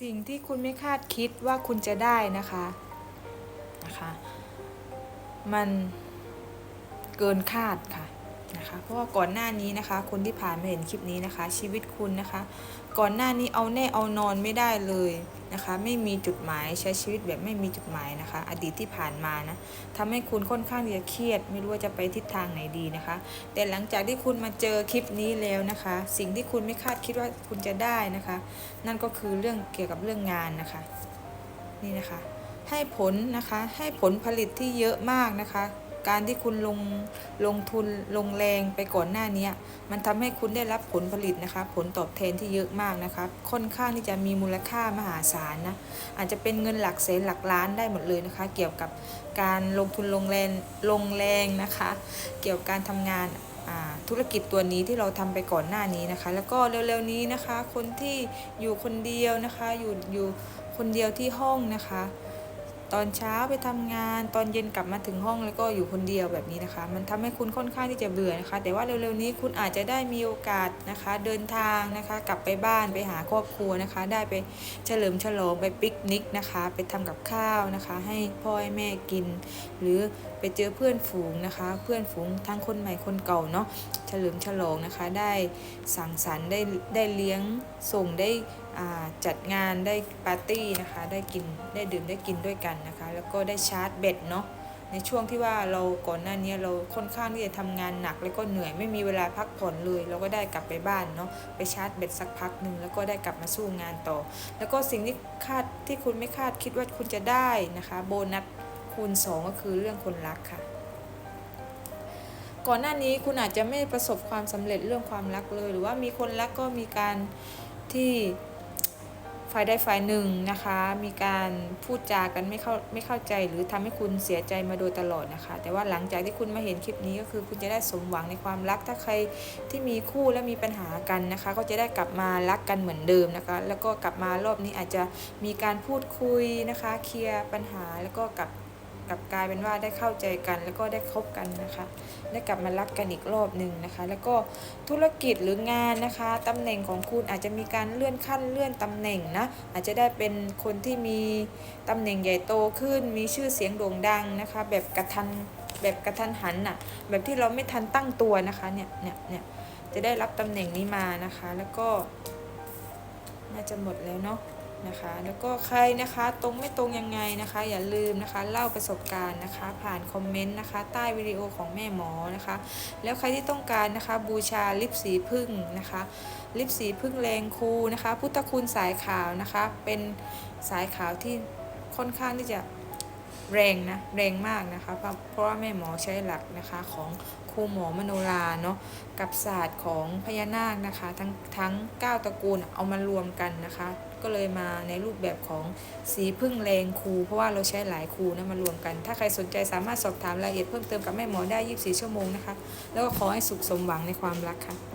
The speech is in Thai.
สิ่งที่คุณไม่คาดคิดว่าคุณจะได้นะคะนะคะ มันเกินคาดค่ะ นะคะ เพราะว่าก่อนหน้านี้นะคะ คนที่ผ่านมาเห็นคลิปนี้นะคะ ชีวิตคุณนะคะ ก่อนหน้านี้เอาแน่เอานอนไม่ได้เลยนะคะ ไม่มีจุดหมายใช้ชีวิตแบบไม่มีจุดหมายนะคะ อดีตที่ผ่านมานะทำให้คุณค่อนข้างจะเครียด ไม่รู้ว่าจะไปทิศทางไหนดีนะคะ แต่หลังจากที่คุณมาเจอคลิปนี้แล้วนะคะ สิ่งที่คุณไม่คาดคิดว่าคุณจะได้นะคะ นั่นก็คือเรื่องเกี่ยวกับเรื่องงานนะคะ นี่นะคะ ให้ผลนะคะให้ผลผลิตที่เยอะมากนะคะ การที่คุณลงลงทุนลงแรงไปก่อนหน้านี้มันทำให้คุณได้รับผลผลิตนะคะ ผลตอบแทนที่เยอะมากนะคะค่อนข้างที่จะมีมูลค่ามหาศาลนะอาจจะเป็นเงินหลักแสนหลักล้านได้หมดเลยนะคะ เกี่ยวกับการลงทุนลงแรงลงแรงนะคะ เกี่ยวกับการทำงานธุรกิจตัวนี้ที่เราทำไปก่อนหน้านี้นะคะ แล้วก็เร็วๆนี้นะคะ คนที่อยู่คนเดียวนะคะ อยู่อยู่คนเดียวที่ห้องนะคะ ตอนเช้าไปทำงาน ตอนเย็นกลับมาถึงห้องแล้วก็อยู่คนเดียวแบบนี้นะคะ มันทำให้คุณค่อนข้างที่จะเบื่อนะคะ แต่ว่าเร็วๆนี้คุณอาจจะได้มีโอกาสนะคะ เดินทางนะคะ กลับไปบ้านไปหาครอบครัวนะคะ ได้ไปเฉลิมฉลองไปปิกนิกนะคะ ไปทำกับข้าวนะคะ ให้พ่อให้แม่กิน หรือไปเจอเพื่อนฝูงนะคะ เพื่อนฝูงทั้งคนใหม่คนเก่าเนาะเฉลิมฉลองนะคะ ได้สังสรรค์ได้ได้เลี้ยงส่งได้ จัดงานได้ปาร์ตี้นะคะได้กินได้ดื่มได้กินด้วยกันนะคะ แล้วก็ได้ชาร์จแบตเนาะในช่วงที่ว่าเราก่อนหน้านี้เราค่อนข้างที่จะทำงานหนัก แล้วก็เหนื่อยไม่มีเวลาพักผ่อนเลย เราก็ได้กลับไปบ้านเนาะไปชาร์จแบตสักพักหนึ่งแล้วก็ได้กลับมาสู้งานต่อ แล้วก็สิ่งที่คาดที่คุณไม่คาดคิดว่าคุณจะได้นะคะ โบนัสคูณ 2 ก็คือเรื่องคนรักค่ะ ก่อนหน้านี้คุณอาจจะไม่ประสบความสำเร็จเรื่องความรักเลย หรือว่ามีคนรักก็มีการที่ ฝ่ายใดฝ่ายหนึ่งนะคะ มีการพูดจากันไม่เข้าไม่เข้าใจหรือทำให้คุณเสียใจมาโดยตลอดนะคะ แต่ว่าหลังจากที่คุณมาเห็นคลิปนี้ก็คือคุณจะได้สมหวังในความรักถ้าใครที่มีคู่และมีปัญหากันนะคะ ก็จะได้กลับมารักกันเหมือนเดิมนะคะ แล้วก็กลับมารอบนี้อาจจะมีการพูดคุยนะคะ เคลียร์ปัญหาแล้วก็กลับ กลับกลายเป็นว่าได้เข้าใจกันแล้วก็ได้คบกันนะคะ ได้กลับมารักกันอีกรอบหนึ่งนะคะ แล้วก็ธุรกิจหรืองานนะคะตำแหน่งของคุณอาจจะมีการเลื่อนขั้นเลื่อนตำแหน่งนะอาจจะได้เป็นคนที่มีตำแหน่งใหญ่โตขึ้น มีชื่อเสียงโด่งดังนะคะ แบบกระทันแบบกระทันหันน่ะแบบที่เราไม่ทันตั้งตัวนะคะเนี่ยเนี่ยเนี่ยจะได้รับตำแหน่งนี้มานะคะ แล้วก็น่าจะหมดแล้วเนาะ นะคะ แล้วก็ใครนะคะตรงไม่ตรงยังไงนะคะ อย่าลืมนะคะเล่าประสบการณ์นะคะ ผ่านคอมเมนต์นะคะ ใต้วิดีโอของแม่หมอนะคะ แล้วใครที่ต้องการนะคะ บูชาลิปสีพึ่งนะคะ ลิปสีพึ่งแรงคูนะคะ พุทธคุณสายขาวนะคะ เป็นสายขาวที่ค่อนข้างที่จะ แรงนะแรงมากนะคะเพราะเพราะว่าแม่หมอใช้หลักนะคะของครูหมอมโนราเนาะกับศาสตร์ของพญานาคนะคะ ทั้งทั้ง9ตระกูลเอามารวมกันนะคะ ก็เลยมาในรูปแบบของสีพึ่งแรงครู เพราะว่าเราใช้หลายครูนะมารวมกัน ถ้าใครสนใจสามารถสอบถามรายละเอียดเพิ่มเติมกับแม่หมอได้ 24 ชั่วโมงนะคะ แล้วก็ขอให้สุขสมหวังในความรักค่ะ